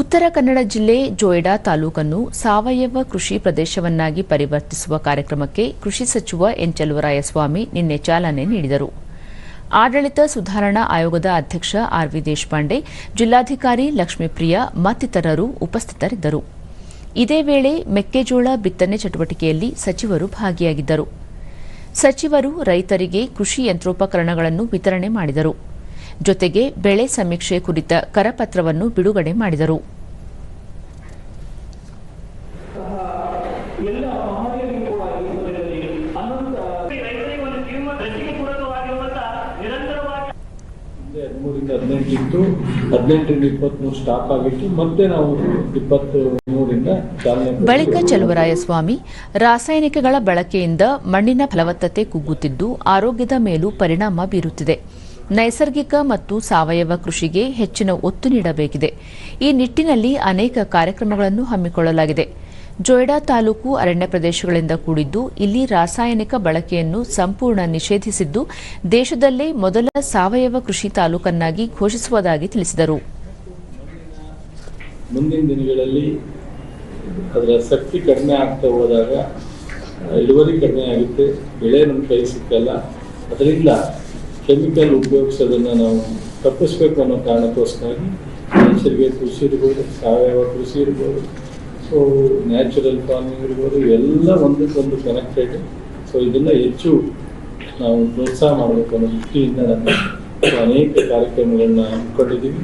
ಉತ್ತರ ಕನ್ನಡ ಜಿಲ್ಲೆ ಜೋಯಿಡಾ ತಾಲೂಕನ್ನು ಸಾವಯವ ಕೃಷಿ ಪ್ರದೇಶವನ್ನಾಗಿ ಪರಿವರ್ತಿಸುವ ಕಾರ್ಯಕ್ರಮಕ್ಕೆ ಕೃಷಿ ಸಚಿವ ಎನ್ ಚಲುವರಾಯಸ್ವಾಮಿ ನಿನ್ನೆ ಚಾಲನೆ ನೀಡಿದರು. ಆಡಳಿತ ಸುಧಾರಣಾ ಆಯೋಗದ ಅಧ್ಯಕ್ಷ ಆರ್ ವಿ ದೇಶಪಾಂಡೆ, ಜಿಲ್ಲಾಧಿಕಾರಿ ಲಕ್ಷ್ಮೀಪ್ರಿಯ ಮತ್ತಿತರರು ಉಪಸ್ಥಿತರಿದ್ದರು. ಇದೇ ವೇಳೆ ಮೆಕ್ಕೆಜೋಳ ಬಿತ್ತನೆ ಚಟುವಟಿಕೆಯಲ್ಲಿ ಸಚಿವರು ಭಾಗಿಯಾಗಿದ್ದರು. ಸಚಿವರು ರೈತರಿಗೆ ಕೃಷಿ ಯಂತ್ರೋಪಕರಣಗಳನ್ನು ವಿತರಣೆ ಮಾಡಿದರು. ಜೊತೆಗೆ ಬೆಳೆ ಸಮೀಕ್ಷೆ ಕುರಿತ ಕರಪತ್ರವನ್ನು ಬಿಡುಗಡೆ ಮಾಡಿದರು. ಎಲ್ಲ ಮಹನೀಯರಿಗೂ ಕೂಡ ಈ ಸಮಯದಲ್ಲಿ ರೈತರಿಗೆ ಒಂದು ಜೀವ ಕೃಷಿಗೆ ಪೂರಕವಾಗಿರುವಂತ ನಿರಂತರವಾಗಿ ಹದಿಮೂರಿಂದ ಹದಿನೆಂಟು ಇತ್ತು. ಹದಿನೆಂಟರಿಂದ ಇಪ್ಪತ್ಮೂರು ಸ್ಟಾಪ್ ಆಗಿತ್ತು. ಮತ್ತೆ ನಾವು ಇಪ್ಪತ್ತು ಮೂರಿಂದ ಚಾಲನೆ ಕೊಟ್ಟು ಬಳಿಕ ಚಲುವರಾಯಸ್ವಾಮಿ ರಾಸಾಯನಿಕಗಳ ಬಳಕೆಯಿಂದ ಮಣ್ಣಿನ ಫಲವತ್ತತೆ ಕುಗ್ಗುತ್ತಿದ್ದು ಆರೋಗ್ಯದ ಮೇಲೂ ಪರಿಣಾಮ ಬೀರುತ್ತಿದೆ. ನೈಸರ್ಗಿಕ ಮತ್ತು ಸಾವಯವ ಕೃಷಿಗೆ ಹೆಚ್ಚಿನ ಒತ್ತು ನೀಡಬೇಕಿದೆ. ಈ ನಿಟ್ಟಿನಲ್ಲಿ ಅನೇಕ ಕಾರ್ಯಕ್ರಮಗಳನ್ನು ಹಮ್ಮಿಕೊಳ್ಳಲಾಗಿದೆ. ಜೊಯ್ಡಾ ತಾಲೂಕು ಅರಣ್ಯ ಪ್ರದೇಶಗಳಿಂದ ಕೂಡಿದ್ದು ಇಲ್ಲಿ ರಾಸಾಯನಿಕ ಬಳಕೆಯನ್ನು ಸಂಪೂರ್ಣ ನಿಷೇಧಿಸಿದ್ದು ದೇಶದಲ್ಲೇ ಮೊದಲ ಸಾವಯವ ಕೃಷಿ ತಾಲೂಕನ್ನಾಗಿ ಘೋಷಿಸುವುದಾಗಿ ತಿಳಿಸಿದರು. ಮುಂದಿನ ದಿನಗಳಲ್ಲಿ ಅದರ ಶಕ್ತಿ ಕಡಿಮೆ ಆಗ್ತಾ ಹೋದಾಗ, ಇಳುವರಿ ಕಡಿಮೆ ಆಗುತ್ತೆ, ಬೆಳೆ ನಮ್ಮ ಕೈ ಸಿಕ್ಕಲ್ಲ. ಅದರಿಂದ ಕೆಮಿಕಲ್ ಉಪಯೋಗಿಸೋದನ್ನು ನಾವು ತಪ್ಪಿಸ್ಬೇಕು ಅನ್ನೋ ಕಾರಣಕ್ಕೋಸ್ಕರಾಗಿ ಮನುಷ್ಯರಿಗೆ ಕೃಷಿ ಇರ್ಬೋದು, ಸಾವಯವ ಕೃಷಿ ಇರ್ಬೋದು ಸೊ ನ್ಯಾಚುರಲ್ ಫಾರ್ಮಿಂಗ್ ಇರ್ಬೋದು, ಎಲ್ಲ ಒಂದಕ್ಕೊಂದು ಕನೆಕ್ಟೆಡ್ ಸೊ ಇದನ್ನು ಹೆಚ್ಚು ನಾವು ಪ್ರೋತ್ಸಾಹ ಮಾಡಬೇಕು ಅನ್ನೋ ದೃಷ್ಟಿಯಿಂದ ನಾವು ಅನೇಕ ಕಾರ್ಯಕ್ರಮಗಳನ್ನ ಹಮ್ಮಿಕೊಂಡಿದ್ದೀವಿ.